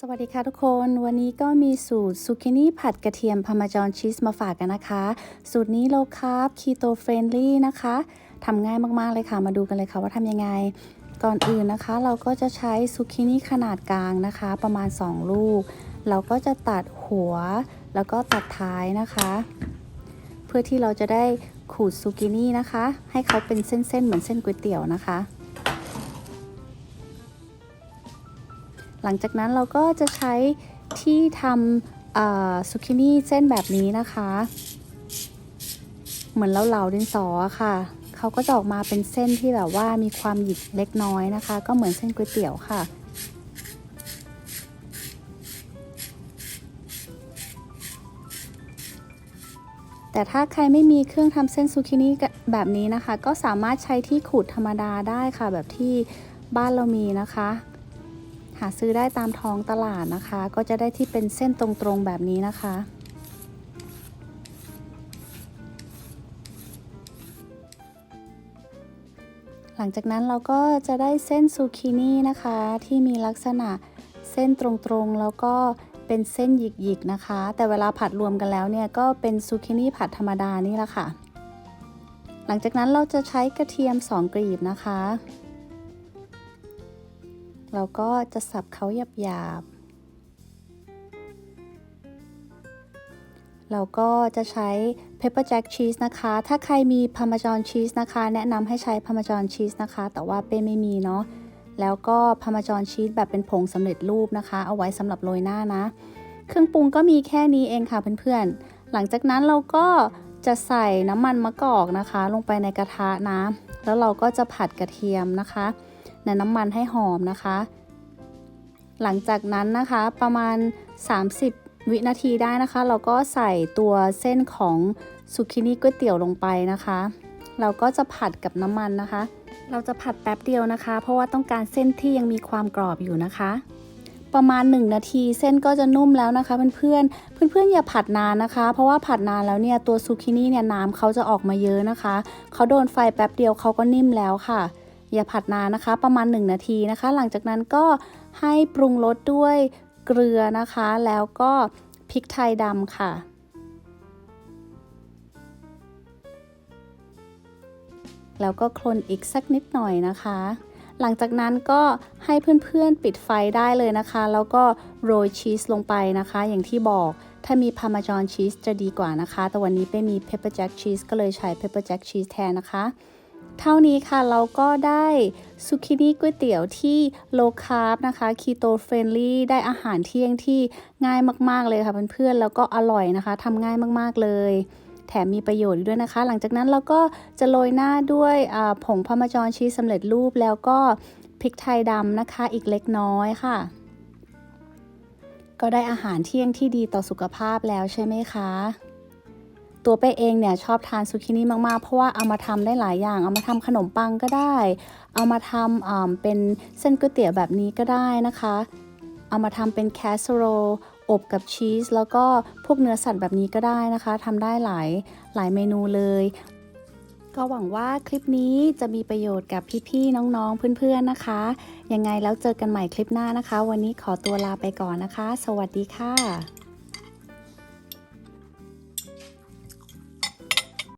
สวัสดีค่ะทุกคน วันนี้ก็มีสูตรซูกินี่ผัดกระเทียมพาร์มาจอนชีสมาฝากกันนะคะ สูตรนี้โลคาร์บคีโตเฟรนลี่นะคะทำง่ายมากๆเลยค่ะ มาดูกันเลยค่ะว่าทำยังไง ก่อนอื่นนะคะ เราก็จะใช้ซูกินี่ขนาดกลางนะคะ ประมาณ 2 ลูก เราก็จะตัดหัว แล้วก็ตัดท้ายนะคะ เพื่อที่เราจะได้ขูดซูกินี่นะคะ ให้เขาเป็นเส้นๆ เหมือนเส้นก๋วยเตี๋ยวนะคะ หลังจากนั้นเราก็จะใช้ที่ทำซูกินี่เส้นแบบนี้นะคะ เหมือนเราเหลาดินสอค่ะเขาก็จะออกมาเป็นเส้นที่แบบว่ามีความหยิกเล็กน้อยนะคะ ก็เหมือนเส้นก๋วยเตี๋ยวค่ะแต่ถ้าใครไม่มีเครื่องทำเส้นซูกินี่แบบนี้นะคะ ก็สามารถใช้ที่ขูดธรรมดาได้ค่ะ แบบที่บ้านเรามีนะคะาซื้อได้ตามท้องตลาดนะคะ ก็จะได้ที่เป็นเส้นตรงๆแบบนี้นะคะ หลังจากนั้นเราก็จะได้เส้นซูกินี่นะคะ ที่มีลักษณะเส้นตรงๆ แล้วก็เป็นเส้นหยิกๆนะคะ แต่เวลาผัดรวมกันแล้วเนี่ยก็เป็นซูกินี่ผัดธรรมดานี่แหละค่ะ หลังจากนั้นเราจะใช้กระเทียม 2 กลีบนะคะ เราก็จะสับเขาหยาบๆ เราก็จะใช้ pepper jack cheese นะคะ ถ้าใครมี parmesan cheese นะคะ แนะนำให้ใช้ parmesan cheese นะคะ แต่ว่าเป้ไม่มีเนาะ แล้วก็ parmesan cheese แบบเป็นผงสำเร็จรูปนะคะ เอาไว้สำหรับโรยหน้านะ เครื่องปรุงก็มีแค่นี้เองค่ะเพื่อนๆ หลังจากนั้นเราก็ จะใส่น้ำมันมะกอกนะคะ ลงไปในกระทะนะ แล้วเราก็จะผัดกระเทียมนะคะในน้ำมันให้หอมนะคะ หลังจากนั้นนะคะประมาณ 30 วินาทีได้นะคะ เราก็ใส่ตัวเส้นของสุกินี่ก๋วยเตี๋ยวลงไปนะคะ เราก็จะผัดกับน้ำมันนะคะ เราจะผัดแป๊บเดียวนะคะ เพราะว่าต้องการเส้นที่ยังมีความกรอบอยู่นะคะ ประมาณ 1 นาที เส้นก็จะนุ่มแล้วนะคะเพื่อนๆเพื่อนๆอย่าผัดนานนะคะ เพราะว่าผัดนานแล้วเนี่ยตัวซูกินี่เนี่ยน้ำเขาจะออกมาเยอะนะคะเขาโดนไฟแป๊บเดียวเขาก็นิ่มแล้วค่ะ อย่าผัดนานนะคะ ประมาณ 1 นาทีนะคะ หลังจากนั้นก็ให้ปรุงรสด้วยเกลือนะคะ แล้วก็พริกไทยดำค่ะแล้วก็คลนอีกสักนิดหน่อยนะคะ หลังจากนั้นก็ให้เพื่อนๆปิดไฟได้เลยนะคะ แล้วก็โรยชีสลงไปนะคะ อย่างที่บอกถ้ามีพาร์มาจอนชีสจะดีกว่านะคะ แต่วันนี้ไม่มีเพปเปอร์แจ็คชีสก็เลยใช้เพปเปอร์แจ็คชีสแทนนะคะ เท่านี้ค่ะเราก็ได้ซูกินี่ก๋วยเตี๋ยวที่ low carb นะคะ keto friendly ได้อาหารเที่ยงที่ง่ายมากๆเลยค่ะเพื่อนๆแล้วก็อร่อยนะคะทำง่ายมากๆเลย ถมมีประโยชน์ด้วยนะคะ หลังจากนั้นเราก็จะโรยหน้าด้วยผงพาร์มาจอนชีสสำเร็จรูปแล้วก็พริกไทยดำนะคะอีกเล็กน้อยค่ะ ก็ได้อาหารเที่ยงที่ดีต่อสุขภาพแล้วใช่ไหมคะตัวเป้เองเนี่ยชอบทานซูกินี่มาก ๆ เพราะว่าเอามาทำได้หลายอย่าง เอามาทำขนมปังก็ได้ เอามาทำเป็นเส้นก๋วยเตี๋ยวแบบนี้ก็ได้นะคะ เอามาทำเป็นแคสโร อบกับชีส แล้วก็พวกเนื้อสัตว์แบบนี้ก็ได้นะคะทำได้หลายหลายเมนูเลย ก็หวังว่าคลิปนี้จะมีประโยชน์กับพี่ๆน้องๆเพื่อนๆนะคะ ยังไงแล้วเจอกันใหม่คลิปหน้านะคะ วันนี้ขอตัวลาไปก่อนนะคะ สวัสดีค่ะ